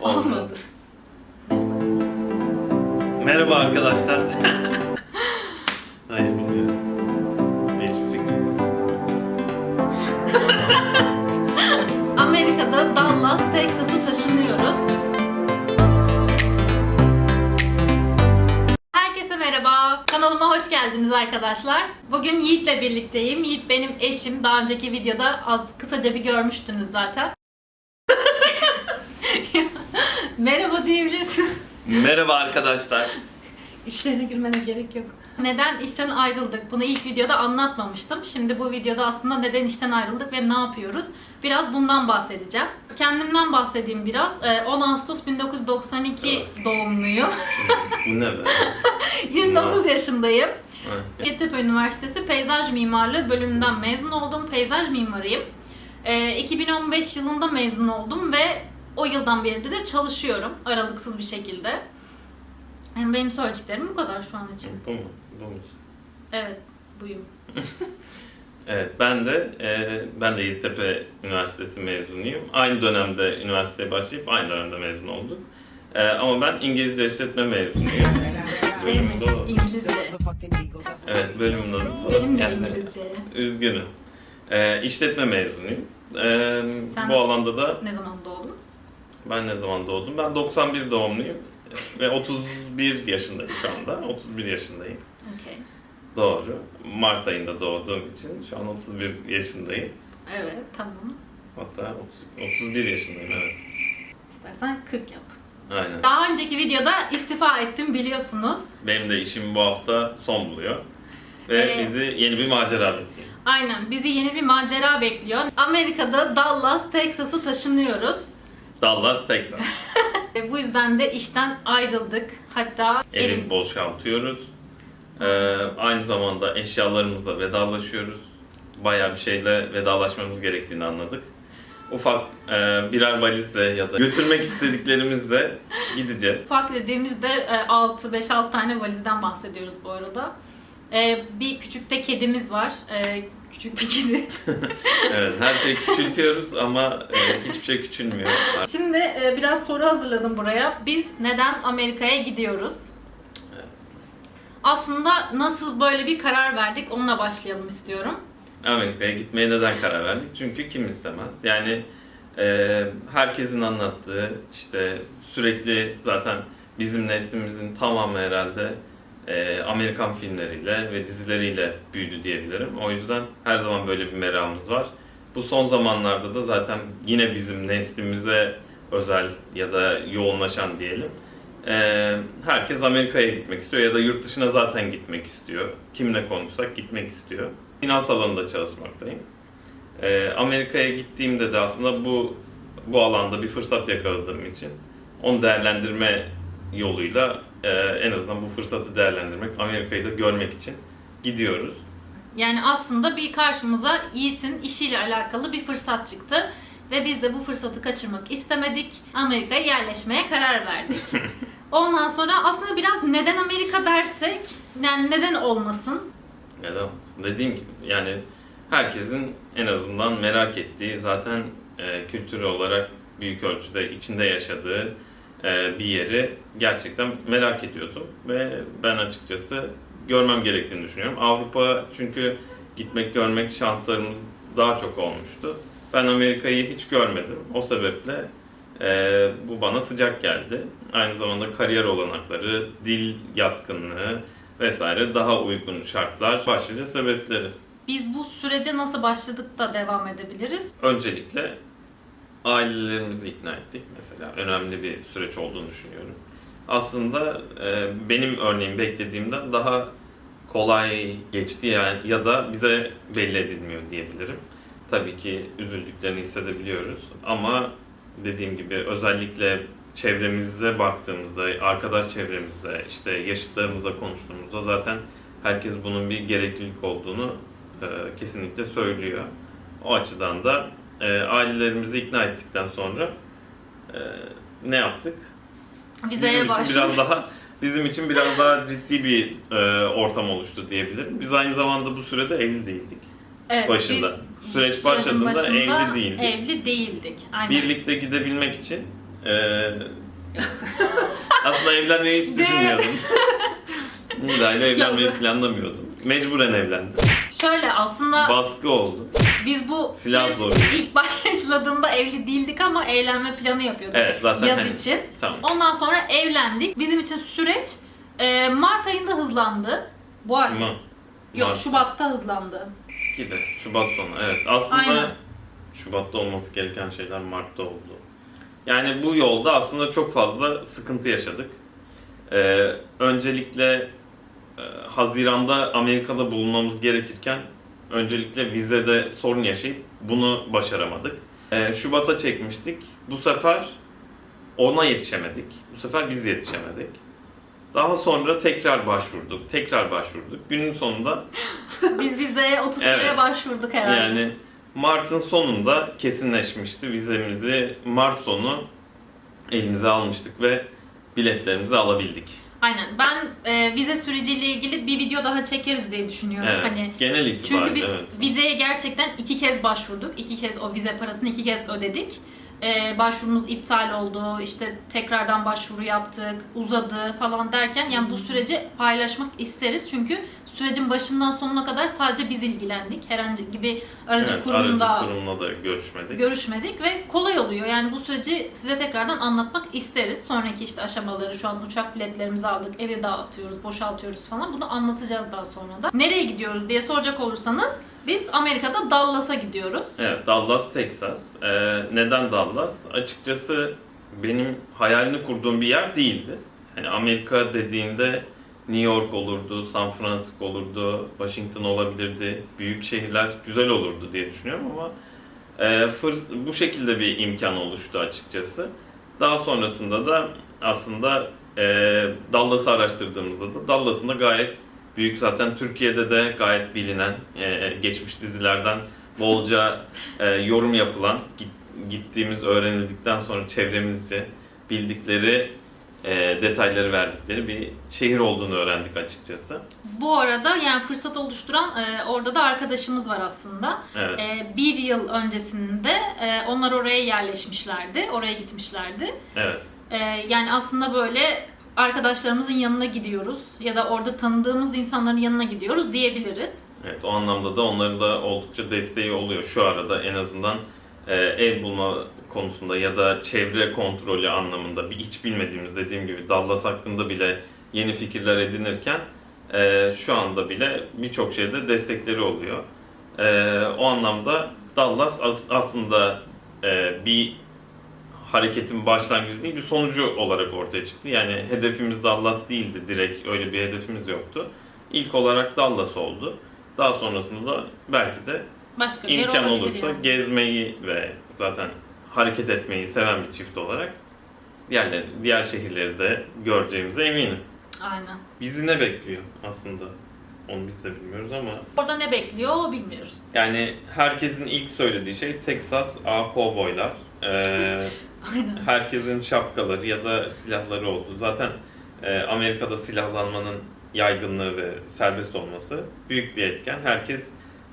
Olmadı. Merhaba arkadaşlar. Hayır bilmiyorum. Hiçbir fikrim yok. Amerika'da Dallas, Texas'a taşınıyoruz. Herkese merhaba. Kanalıma hoş geldiniz arkadaşlar. Bugün Yiğit'le birlikteyim. Yiğit benim eşim. Daha önceki videoda az kısaca bir görmüştünüz zaten. Merhaba diyebilirsin. Merhaba arkadaşlar. İşlerine girmene gerek yok. Neden işten ayrıldık? Bunu ilk videoda anlatmamıştım. Şimdi bu videoda aslında neden işten ayrıldık ve ne yapıyoruz? Biraz bundan bahsedeceğim. Kendimden bahsedeyim biraz. Ee, 10 Ağustos 1992 doğumluyum. Bu ne be? 29 yaşındayım. Yeditepe Üniversitesi Peyzaj Mimarlığı bölümünden mezun oldum. Peyzaj mimarıyım. Ee, 2015 yılında mezun oldum ve o yıldan beri de çalışıyorum aralıksız bir şekilde. Yani benim söyleyeceklerim bu kadar şu an için. Bu mu? Bu mu? Evet, buyum. Evet, ben de e, ben de Yeditepe Üniversitesi mezunuyum. Aynı dönemde üniversiteye başlayıp aynı dönemde mezun olduk. E, ama ben İngilizce işletme mezunuyum. O. İngilizce. Evet, bölümün adı falan. Benim de Yani, İngilizce. Üzgünüm. E, işletme mezunuyum. E, Sen- bu alanda da Ne zaman doğdun? Ben ne zaman doğdum? Ben 91 doğumluyum ve 31 yaşındayım şu anda. 31 yaşındayım. Okey. Doğru. Mart ayında doğduğum için şu an 31 yaşındayım. Evet, tamam. Hatta 30, 31 yaşındayım evet. İstersen 40 yap. Aynen. Daha önceki videoda istifa ettim biliyorsunuz. Benim de işim bu hafta son buluyor. Ve Ee, bizi yeni bir macera bekliyor. Aynen, bizi yeni bir macera bekliyor. Amerika'da Dallas, Texas'a taşınıyoruz. Dallas, Texas. Ve bu yüzden de işten ayrıldık. Hatta Evi elim- boşaltıyoruz. Ee, aynı zamanda eşyalarımızla vedalaşıyoruz. Bayağı bir şeyle vedalaşmamız gerektiğini anladık. Ufak e, birer valizle ya da götürmek istediklerimizle gideceğiz. ufak dediğimizde 6 5-6 tane valizden bahsediyoruz bu arada. E, Bir küçük de kedimiz var. E, Küçük bir kedi. Evet, her şeyi küçültüyoruz ama e, hiçbir şey küçülmüyor. Şimdi e, biraz soru hazırladım buraya. Biz neden Amerika'ya gidiyoruz? Evet. Aslında nasıl böyle bir karar verdik onunla başlayalım istiyorum. Amerika'ya gitmeye neden karar verdik? Çünkü kim istemez? Yani e, herkesin anlattığı işte sürekli zaten bizim neslimizin tamamı herhalde e, Amerikan filmleriyle ve dizileriyle büyüdü diyebilirim. O yüzden her zaman böyle bir merakımız var. Bu son zamanlarda da zaten yine bizim neslimize özel ya da yoğunlaşan diyelim. E, herkes Amerika'ya gitmek istiyor ya da yurt dışına zaten gitmek istiyor. Kimle konuşsak gitmek istiyor. Finans alanında çalışmaktayım. Ee, Amerika'ya gittiğimde de aslında bu bu alanda bir fırsat yakaladığım için onu değerlendirme yoluyla e, en azından bu fırsatı değerlendirmek, Amerika'yı da görmek için gidiyoruz. Yani aslında bir karşımıza Yiğit'in işiyle alakalı bir fırsat çıktı. Ve biz de bu fırsatı kaçırmak istemedik. Amerika'ya yerleşmeye karar verdik. Ondan sonra aslında biraz neden Amerika dersek, yani neden olmasın? Neden olmasın? Dediğim gibi yani herkesin en azından merak ettiği zaten e, kültürel olarak büyük ölçüde içinde yaşadığı bir yeri gerçekten merak ediyordum ve ben açıkçası görmem gerektiğini düşünüyorum. Avrupa çünkü gitmek görmek şanslarımız daha çok olmuştu. Ben Amerika'yı hiç görmedim. O sebeple e, bu bana sıcak geldi. Aynı zamanda kariyer olanakları, dil yatkınlığı vesaire daha uygun şartlar başlıca sebepleri. Biz bu sürece nasıl başladık da devam edebiliriz? Öncelikle ailelerimizi ikna ettik mesela. Önemli bir süreç olduğunu düşünüyorum. Aslında e, benim örneğim beklediğimden daha kolay geçti yani ya da bize belli edilmiyor diyebilirim. Tabii ki üzüldüklerini hissedebiliyoruz ama dediğim gibi özellikle çevremizde baktığımızda, arkadaş çevremizde, işte yaşıtlarımızla konuştuğumuzda zaten herkes bunun bir gereklilik olduğunu e, kesinlikle söylüyor. O açıdan da e, ailelerimizi ikna ettikten sonra e, ne yaptık? Vizeye bizim için biraz daha bizim için biraz daha ciddi bir e, ortam oluştu diyebilirim. Biz aynı zamanda bu sürede evli değildik. Evet, başında. biz Süreç başladığında başında evli değildik. Evli değildik. Aynen. Birlikte gidebilmek için Ee, aslında evlenmeyi hiç düşünmüyordum. Nida ile evlenmeyi planlamıyordum. Mecburen evlendim. Şöyle aslında Baskı oldu. Biz bu Silah süreç ilk başladığında evli değildik ama evlenme planı yapıyorduk. Evet zaten Yaz hani- için. Tamam. Ondan sonra evlendik. Bizim için süreç e, Mart ayında hızlandı. Bu ay. Ama Yok Mart. Şubat'ta hızlandı. De Şubat sonu. Evet aslında Aynen. Şubat'ta olması gereken şeyler Mart'ta oldu. Yani bu yolda aslında çok fazla sıkıntı yaşadık. Ee, öncelikle e, Haziran'da Amerika'da bulunmamız gerekirken öncelikle vizede sorun yaşayıp bunu başaramadık. Ee, Şubat'a çekmiştik. Bu sefer ona yetişemedik. Bu sefer biz yetişemedik. Daha sonra tekrar başvurduk, tekrar başvurduk. Günün sonunda Biz vizeye 30 kere Evet. başvurduk herhalde. yani Mart'ın sonunda kesinleşmişti. Vizemizi Mart sonu elimize almıştık ve biletlerimizi alabildik. Aynen. Ben e, vize süreciyle ilgili bir video daha çekeriz diye düşünüyorum. Evet. Hani genel itibariyle çünkü biz evet. vizeye gerçekten iki kez başvurduk. İki kez o vize parasını iki kez ödedik. E, başvurumuz iptal oldu. İşte tekrardan başvuru yaptık. Uzadı falan derken yani bu süreci paylaşmak isteriz. Çünkü sürecin başından sonuna kadar sadece biz ilgilendik. Herhangi bir aracı Evet, kurumda aracı kurumla da görüşmedik. görüşmedik ve kolay oluyor. Yani bu süreci size tekrardan anlatmak isteriz. Sonraki işte aşamaları şu an uçak biletlerimizi aldık, evi dağıtıyoruz, boşaltıyoruz falan. Bunu anlatacağız daha sonra da. Nereye gidiyoruz diye soracak olursanız biz Amerika'da Dallas'a gidiyoruz. Evet, Dallas, Texas. Ee, neden Dallas? Açıkçası benim hayalini kurduğum bir yer değildi. Hani Amerika dediğinde New York olurdu, San Francisco olurdu, Washington olabilirdi. Büyük şehirler güzel olurdu diye düşünüyorum ama e, fırs- bu şekilde bir imkan oluştu açıkçası. Daha sonrasında da aslında e, Dallas'ı araştırdığımızda da Dallas'ın da gayet büyük zaten Türkiye'de de gayet bilinen e, geçmiş dizilerden bolca e, yorum yapılan git- gittiğimiz öğrenildikten sonra çevremizce bildikleri e, detayları verdikleri bir şehir olduğunu öğrendik açıkçası. Bu arada yani fırsat oluşturan e, orada da arkadaşımız var aslında. Evet. E, bir yıl öncesinde e, onlar oraya yerleşmişlerdi, oraya gitmişlerdi. Evet. Ee, yani aslında böyle arkadaşlarımızın yanına gidiyoruz ya da orada tanıdığımız insanların yanına gidiyoruz diyebiliriz. Evet, o anlamda da onların da oldukça desteği oluyor. Şu arada en azından e, ev bulma konusunda ya da çevre kontrolü anlamında bir hiç bilmediğimiz dediğim gibi Dallas hakkında bile yeni fikirler edinirken e, şu anda bile birçok şeyde destekleri oluyor. E, o anlamda Dallas as- aslında e, bir hareketin başlangıcı değil bir sonucu olarak ortaya çıktı. Yani hedefimiz Dallas değildi direkt öyle bir hedefimiz yoktu. İlk olarak Dallas oldu. Daha sonrasında da belki de Başka bir imkan olursa yani. gezmeyi ve zaten hareket etmeyi seven bir çift olarak diğerleri, diğer şehirleri de göreceğimize eminim. Aynen. Bizi ne bekliyor aslında? Onu biz de bilmiyoruz ama Orada ne bekliyor o bilmiyoruz. yani herkesin ilk söylediği şey Texas A Cowboylar. Ee, Aynen. herkesin şapkaları ya da silahları oldu. Zaten e, Amerika'da silahlanmanın yaygınlığı ve serbest olması büyük bir etken. Herkes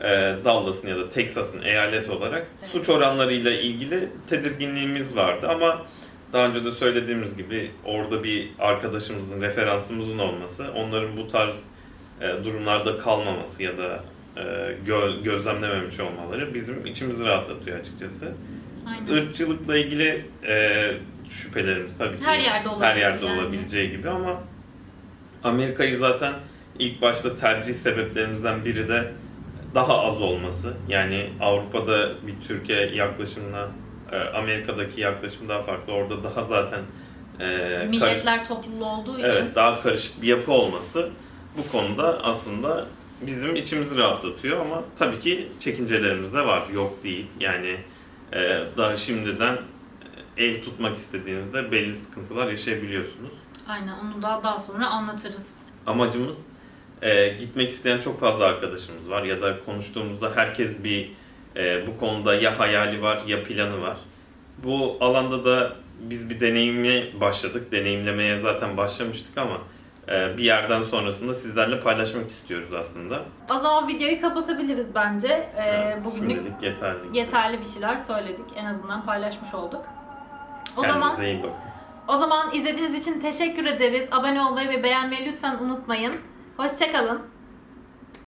e, Dallas'ın ya da Texas'ın eyalet olarak Evet. suç oranlarıyla ilgili tedirginliğimiz vardı ama daha önce de söylediğimiz gibi orada bir arkadaşımızın, referansımızın olması, onların bu tarz e, durumlarda kalmaması ya da e, gö- gözlemlememiş olmaları bizim içimizi rahatlatıyor açıkçası. Aynen. Irkçılıkla ilgili e, şüphelerimiz tabii ki Her yerde her yerde yani. olabileceği gibi ama Amerika'yı zaten ilk başta tercih sebeplerimizden biri de daha az olması. Yani Avrupa'da bir Türkiye yaklaşımla e, Amerika'daki yaklaşım daha farklı. Orada daha zaten e, karış- Milletler topluluğu olduğu için. Evet, daha karışık bir yapı olması bu konuda aslında bizim içimizi rahatlatıyor ama tabii ki çekincelerimiz de var, yok değil. Yani daha şimdiden ev tutmak istediğinizde belli sıkıntılar yaşayabiliyorsunuz. Aynen onu daha daha sonra anlatırız. Amacımız e, gitmek isteyen çok fazla arkadaşımız var ya da konuştuğumuzda herkes bir e, bu konuda ya hayali var ya planı var. Bu alanda da biz bir deneyime başladık. Deneyimlemeye zaten başlamıştık ama bir yerden sonrasında sizlerle paylaşmak istiyoruz aslında. O zaman videoyu kapatabiliriz bence. Ee, Evet, bugünlük yeterli. yeterli bir şeyler söyledik. En azından paylaşmış olduk. O Kendinize Kendinize iyi bakın. O zaman izlediğiniz için teşekkür ederiz. Abone olmayı ve beğenmeyi lütfen unutmayın. Hoşçakalın.